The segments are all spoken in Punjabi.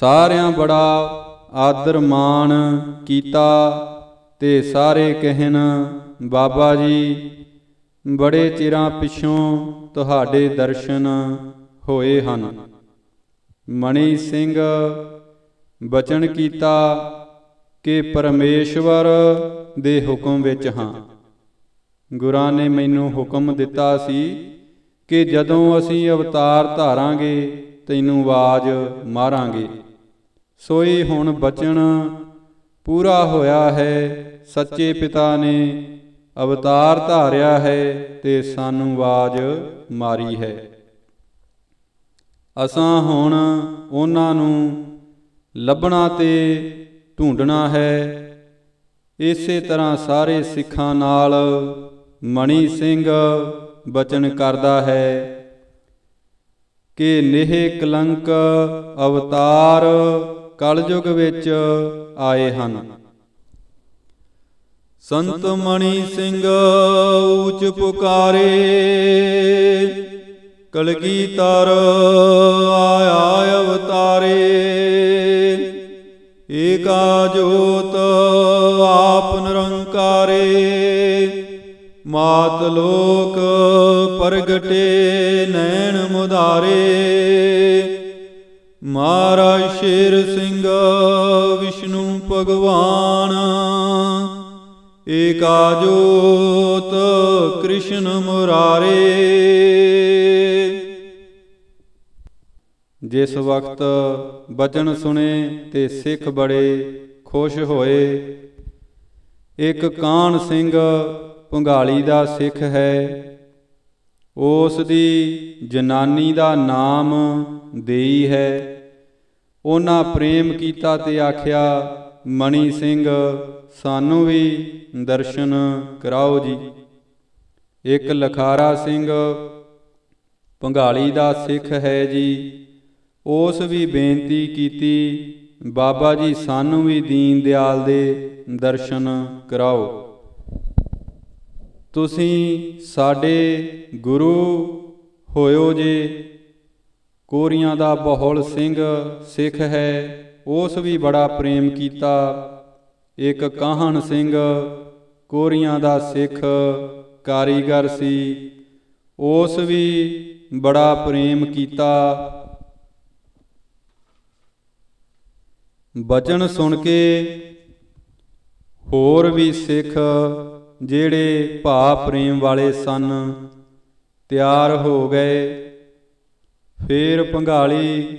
ਸਾਰਿਆਂ ਬੜਾ ਆਦਰ ਮਾਣ ਕੀਤਾ ਤੇ ਸਾਰੇ ਕਹਿਣ, ਬਾਬਾ ਜੀ, ਬੜੇ ਚਿਰਾਂ ਪਿਛੋਂ ਤੁਹਾਡੇ ਦਰਸ਼ਨ ਹੋਏ ਹਨ। ਮਣੀ ਸਿੰਘ ਬਚਨ ਕੀਤਾ ਕਿ ਪਰਮੇਸ਼ਵਰ ਦੇ ਹੁਕਮ ਵਿੱਚ ਹਾਂ। ਗੁਰਾਂ ਨੇ ਮੈਨੂੰ ਹੁਕਮ ਦਿੱਤਾ ਸੀ ਕਿ ਜਦੋਂ ਅਸੀਂ ਅਵਤਾਰ ਧਾਰਾਂਗੇ ਤੈਨੂੰ ਆਵਾਜ਼ ਮਾਰਾਂਗੇ। ਸੋਈ ਹੁਣ ਬਚਨ ਪੂਰਾ ਹੋਇਆ ਹੈ, ਸੱਚੇ ਪਿਤਾ ਨੇ ਅਵਤਾਰ ਧਾਰਿਆ ਹੈ ਤੇ ਸਾਨੂੰ ਆਵਾਜ਼ ਮਾਰੀ ਹੈ। ਅਸਾਂ ਹੁਣ ਉਹਨਾਂ ਨੂੰ ਲੱਭਣਾ ਤੇ ਢੂੰਡਣਾ ਹੈ। ਇਸੇ ਤਰ੍ਹਾਂ ਸਾਰੇ ਸਿੱਖਾਂ ਨਾਲ ਮਣੀ ਸਿੰਘ ਬਚਨ ਕਰਦਾ ਹੈ। ਕਿ ਨਿਹ ਕਲੰਕ ਅਵਤਾਰ ਕਲਯੁਗ ਵਿੱਚ ਆਏ ਹਨ। ਸੰਤ ਮਣੀ ਸਿੰਘ ਊਚ ਪੁਕਾਰੇ ਕਲਗੀ ਕਲਗੀਧਰ ਆਇਆ ਅਵਤਾਰੇ। ਏਕਾ ਜੋਤ ਆਪ ਨਿਰੰਕਾਰੇ। ਮਾਤ ਲੋਕ ਪ੍ਰਗਟੇ, ਨੈਣ ਮੁਦਾਰੇ। ਮਹਾਰਾਜ ਸ਼ੇਰ ਸਿੰਘ ਵਿਸ਼ਨੂੰ ਭਗਵਾਨ। ਏਕਾ ਜੋਤ ਕ੍ਰਿਸ਼ਨ ਮੁਰਾਰੇ। ਜਿਸ ਵਕਤ ਬਚਨ ਸੁਣੇ ਤੇ ਸਿੱਖ ਬੜੇ ਖੁਸ਼ ਹੋਏ, ਇੱਕ ਕਾਨ ਸਿੰਘ ਪੰਗਾਲੀ ਦਾ ਸਿੱਖ ਹੈ। ਉਸ ਦੀ ਜਨਾਨੀ ਦਾ ਨਾਮ ਦੇਈ ਹੈ। ਉਹਨਾਂ ਪ੍ਰੇਮ ਕੀਤਾ ਤੇ ਆਖਿਆ, ਮਣੀ ਸਿੰਘ, ਸਾਨੂੰ ਵੀ ਦਰਸ਼ਨ ਕਰਾਓ ਜੀ। ਇੱਕ ਲਖਾਰਾ ਸਿੰਘ ਪੰਗਾਲੀ ਦਾ ਸਿੱਖ ਹੈ ਜੀ। ਉਸ ਵੀ ਬੇਨਤੀ ਕੀਤੀ, ਬਾਬਾ ਜੀ ਸਾਨੂੰ ਵੀ ਦੀਨ ਦਿਆਲ ਦੇ ਦਰਸ਼ਨ ਕਰਾਓ। ਤੁਸੀਂ ਸਾਡੇ ਗੁਰੂ ਹੋਇਓ ਜੇ। ਕੋਰੀਆਂ ਦਾ ਬਹੁਲ ਸਿੰਘ ਸਿੱਖ ਹੈ, ਉਸ ਵੀ ਬੜਾ ਪ੍ਰੇਮ ਕੀਤਾ। ਇੱਕ ਕਾਹਣ ਸਿੰਘ ਕੋਰੀਆਂ ਦਾ ਸਿੱਖ ਕਾਰੀਗਰ ਸੀ, ਉਸ ਵੀ ਬੜਾ ਪ੍ਰੇਮ ਕੀਤਾ। ਬਚਨ ਸੁਣ ਕੇ ਹੋਰ ਵੀ ਸਿੱਖ ਜਿਹੜੇ ਭਾ ਪ੍ਰੇਮ ਵਾਲੇ ਸਨ, ਤਿਆਰ ਹੋ ਗਏ। ਫੇਰ ਭੰਗਾਲੀ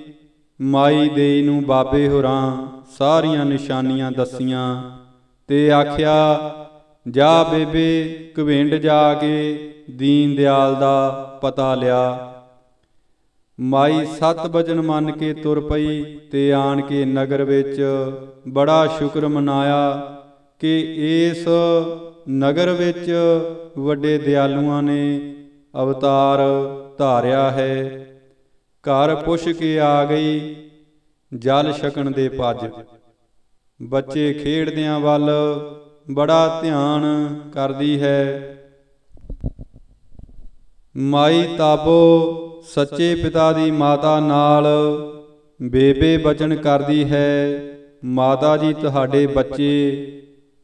ਮਾਈ ਦੇਈ ਨੂੰ ਬਾਬੇ ਹੋਰਾਂ ਸਾਰੀਆਂ ਨਿਸ਼ਾਨੀਆਂ ਦਸੀਆਂ ਤੇ ਆਖਿਆ, ਜਾ ਬੇਬੇ ਕਵਿੰਡ ਜਾ ਕੇ ਦੀਨ ਦਿਆਲ ਦਾ ਪਤਾ ਲਿਆ। ਮਾਈ ਸਤ ਵਜਨ ਮੰਨ ਕੇ ਤੁਰ ਪਈ ਤੇ ਆਣ ਕੇ ਨਗਰ ਵਿੱਚ ਬੜਾ ਸ਼ੁਕਰ ਮਨਾਇਆ ਕਿ ਇਸ ਨਗਰ ਵਿੱਚ ਵੱਡੇ ਦਿਆਲੂਆਂ ਨੇ ਅਵਤਾਰ ਧਾਰਿਆ ਹੈ। ਘਰ ਪੁੱਛ ਕੇ ਆ ਗਈ, ਜਲ ਛਕਣ ਦੇ ਪੱਜ। ਬੱਚੇ ਖੇਡਦਿਆਂ ਵੱਲ ਬੜਾ ਧਿਆਨ ਕਰਦੀ ਹੈ। ਮਾਈ ਤਾਬੋ ਸੱਚੇ ਪਿਤਾ ਦੀ ਮਾਤਾ ਨਾਲ ਬੇਬੇ ਬਚਨ ਕਰਦੀ ਹੈ। ਮਾਤਾ ਜੀ, ਤੁਹਾਡੇ ਬੱਚੇ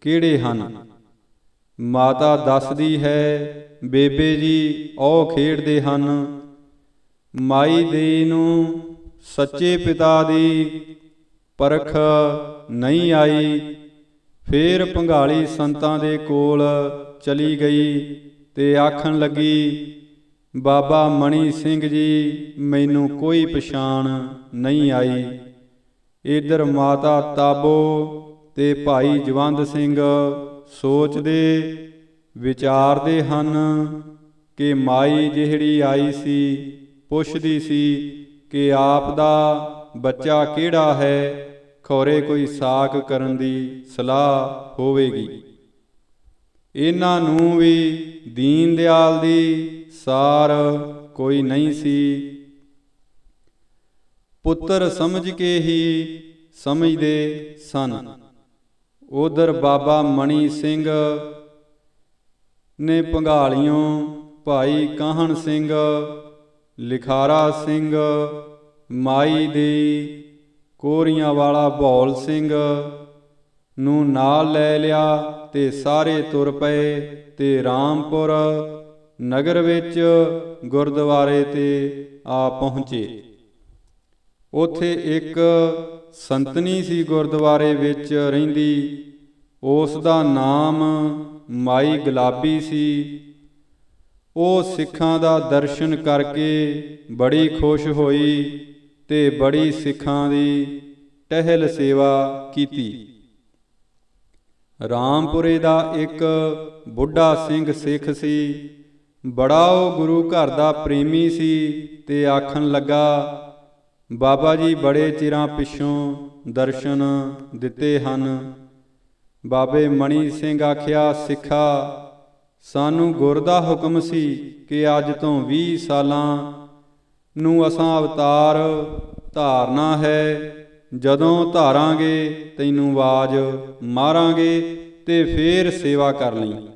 ਕਿਹੜੇ ਹਨ? ਮਾਤਾ ਦੱਸਦੀ ਹੈ, ਬੇਬੇ ਜੀ, ਉਹ ਖੇਡਦੇ ਹਨ। ਮਾਈ ਦੇ ਨੂੰ ਸੱਚੇ ਪਿਤਾ ਦੀ ਪਰਖ ਨਹੀਂ ਆਈ। ਫੇਰ ਭੰਗਾਲੀ ਸੰਤਾਂ ਦੇ ਕੋਲ ਚਲੀ ਗਈ ਤੇ ਆਖਣ ਲੱਗੀ, ਬਾਬਾ ਮਣੀ ਸਿੰਘ ਜੀ, ਮੈਨੂੰ ਕੋਈ ਪਛਾਣ ਨਹੀਂ ਆਈ। ਇਧਰ ਮਾਤਾ ਤਾਬੋ ਤੇ ਭਾਈ ਜਵੰਦ ਸਿੰਘ ਸੋਚਦੇ, ਵਿਚਾਰਦੇ ਹਨ ਕਿ ਮਾਈ ਜਿਹੜੀ ਆਈ ਸੀ, ਪੁੱਛਦੀ ਸੀ ਕਿ ਆਪ ਦਾ ਬੱਚਾ ਕਿਹੜਾ ਹੈ, ਖੋਰੇ ਕੋਈ ਸਾਖ ਕਰਨ ਦੀ ਸਲਾਹ ਹੋਵੇਗੀ। ਇਹਨਾਂ ਨੂੰ ਵੀ ਦੀਨ ਦਿਆਲ ਦੀ ਸਾਰ ਕੋਈ ਨਹੀਂ ਸੀ। ਪੁੱਤਰ ਸਮਝ ਕੇ ਹੀ ਸਮਝਦੇ ਸਨ। ਉਧਰ ਬਾਬਾ ਮਣੀ ਸਿੰਘ ਨੇ ਪੰਘਾਲੀਆਂ ਭਾਈ ਕਾਹਣ ਸਿੰਘ, ਲਿਖਾਰਾ ਸਿੰਘ, ਮਾਈ ਦੇ ਕੋਰੀਆਂ ਵਾਲਾ ਭੌਲ ਸਿੰਘ ਨੂੰ ਨਾਲ ਲੈ ਲਿਆ ਤੇ ਸਾਰੇ ਤੁਰ ਪਏ ਤੇ ਰਾਮਪੁਰ ਨਗਰ ਵਿੱਚ ਗੁਰਦੁਆਰੇ ਤੇ ਆ ਪਹੁੰਚੇ। ਉਥੇ ਇੱਕ ਸੰਤਨੀ ਸੀ ਗੁਰਦੁਆਰੇ ਵਿੱਚ ਰਹਿੰਦੀ। ਉਸ ਦਾ ਨਾਮ ਮਾਈ ਗੁਲਾਬੀ ਸੀ। ਉਹ ਸਿੱਖਾਂ ਦਾ ਦਰਸ਼ਨ ਕਰਕੇ ਬੜੀ ਖੁਸ਼ ਹੋਈ ਤੇ ਬੜੀ ਸਿੱਖਾਂ ਦੀ ਟਹਿਲ ਸੇਵਾ ਕੀਤੀ। ਰਾਮਪੁਰੇ ਦਾ ਇੱਕ ਬੁੱਢਾ ਸਿੰਘ ਸਿੱਖ ਸੀ। ਬੜਾ ਉਹ ਗੁਰੂ ਘਰ ਦਾ ਪ੍ਰੇਮੀ ਸੀ ਤੇ ਆਖਣ ਲੱਗਾ ਬਾਬਾ ਜੀ ਬੜੇ ਚਿਰਾਂ ਪਿੱਛੋਂ ਦਰਸ਼ਨ ਦਿੱਤੇ ਹਨ। ਬਾਬੇ ਮਣੀ ਸਿੰਘ ਆਖਿਆ, ਸਿੱਖਾ, ਸਾਨੂੰ ਗੁਰ ਦਾ ਹੁਕਮ ਸੀ ਕਿ ਅੱਜ ਤੋਂ 20 ਸਾਲਾਂ ਨੂੰ ਅਸਾਂ ਅਵਤਾਰ ਧਾਰਨਾ ਹੈ। ਜਦੋਂ ਧਾਰਾਂਗੇ, ਤੈਨੂੰ ਆਵਾਜ਼ ਮਾਰਾਂਗੇ ਤੇ ਫੇਰ ਸੇਵਾ ਕਰ ਲਈ।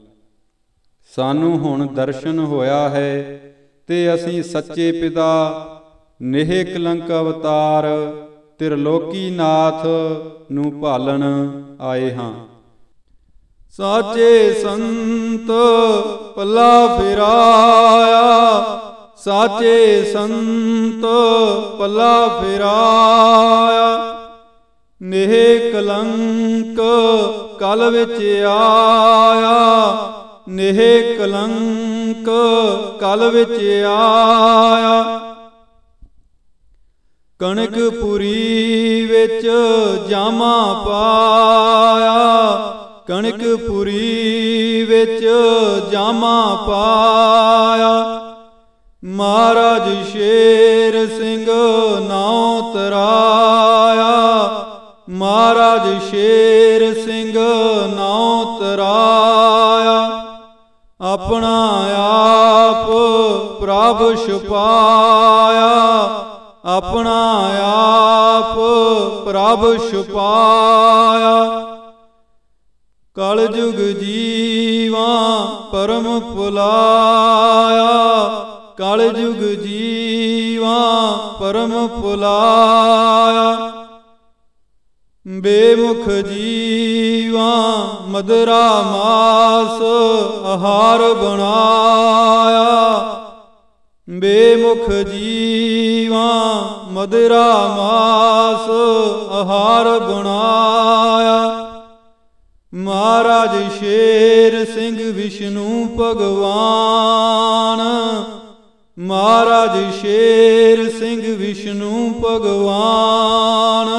ਸਾਨੂੰ ਹੁਣ ਦਰਸ਼ਨ ਹੋਇਆ ਹੈ ਤੇ ਅਸੀਂ ਸੱਚੇ ਪਿਤਾ ਨਿਹ ਕਲੰਕ ਅਵਤਾਰ, ਤਿਰਲੋਕੀ ਨਾਥ ਨੂੰ ਭਾਲਣ ਆਏ ਹਾਂ। ਸਾਚੇ ਸੰਤ ਪੱਲਾ ਫਿਰਾਇਆ, ਸਾਚੇ ਸੰਤ ਪੱਲਾ ਫਿਰਾਇਆ। ਨਿਹ ਕਲੰਕ ਕਲ ਵਿੱਚ ਆਇਆ ਨਿਹ ਕਲੰਕ ਕਲ ਵਿੱਚ ਆਇਆ। ਕਣਕਪੁਰੀ ਵਿੱਚ ਜਾਮਾ ਪਾਇਆ। ਕਣਕਪੁਰੀ ਵਿੱਚ ਜਾਮਾ ਪਾਇਆ। ਮਹਾਰਾਜ ਸ਼ੇਰ ਸਿੰਘ ਨਾਉ ਤਰਾਇਆ। ਮਹਾਰਾਜ ਸ਼ੇਰ ਸਿੰਘ ਨਾਉ ਤਰਾਇਆ। ਆਪਣਾ ਆਪ ਪ੍ਰਭ ਛੁਪਾਇਆ। ਆਪਣਾ ਆਪ ਪ੍ਰਭ ਛੁਪਾਇਆ। ਕਲ ਜੁਗ ਜੀਵਾ ਪਰਮ ਪੁਲਾਇਆ। ਕਲ ਜੁਗ ਜੀਵਾ ਪਰਮ ਪੁਲਾਇਆ। ਬੇਮੁਖ ਜੀਵਾਂ ਮਦਰਾ ਮਾਸ ਆਹਾਰ ਬਣਾਇਆ। ਬੇਮੁਖ ਜੀਵਾ ਮਦਰਾ ਮਾਸ ਆਹਾਰ ਬਣਾਇਆ। ਮਹਾਰਾਜ ਸ਼ੇਰ ਸਿੰਘ ਵਿਸ਼ਨੂੰ ਭਗਵਾਨ। ਮਹਾਰਾਜ ਸ਼ੇਰ ਸਿੰਘ ਵਿਸ਼ਨੂੰ ਭਗਵਾਨ।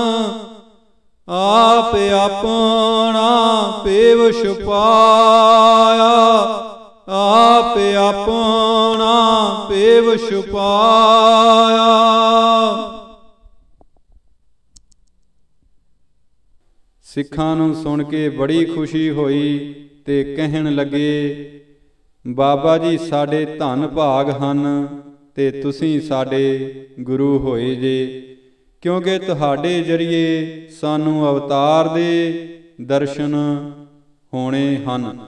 ਆਪ ਆਪਣਾ ਪੇਵ ਛੁਪਾਇਆ। ਆਪ ਆਪਣਾ ਪੇਵ ਛੁਪਾਇਆ। ਸਿੱਖਾਂ ਨੂੰ ਸੁਣ ਕੇ ਬੜੀ ਖੁਸ਼ੀ ਹੋਈ ਤੇ ਕਹਿਣ ਲੱਗੇ, ਬਾਬਾ ਜੀ ਸਾਡੇ ਧੰਨ ਭਾਗ ਹਨ ਤੇ ਤੁਸੀਂ ਸਾਡੇ ਗੁਰੂ ਹੋਏ ਜੇ, ਕਿਉਂਕਿ ਤੁਹਾਡੇ ਜਰੀਏ ਸਾਨੂੰ ਅਵਤਾਰ ਦੇ ਦਰਸ਼ਨ ਹੋਣੇ ਹਨ।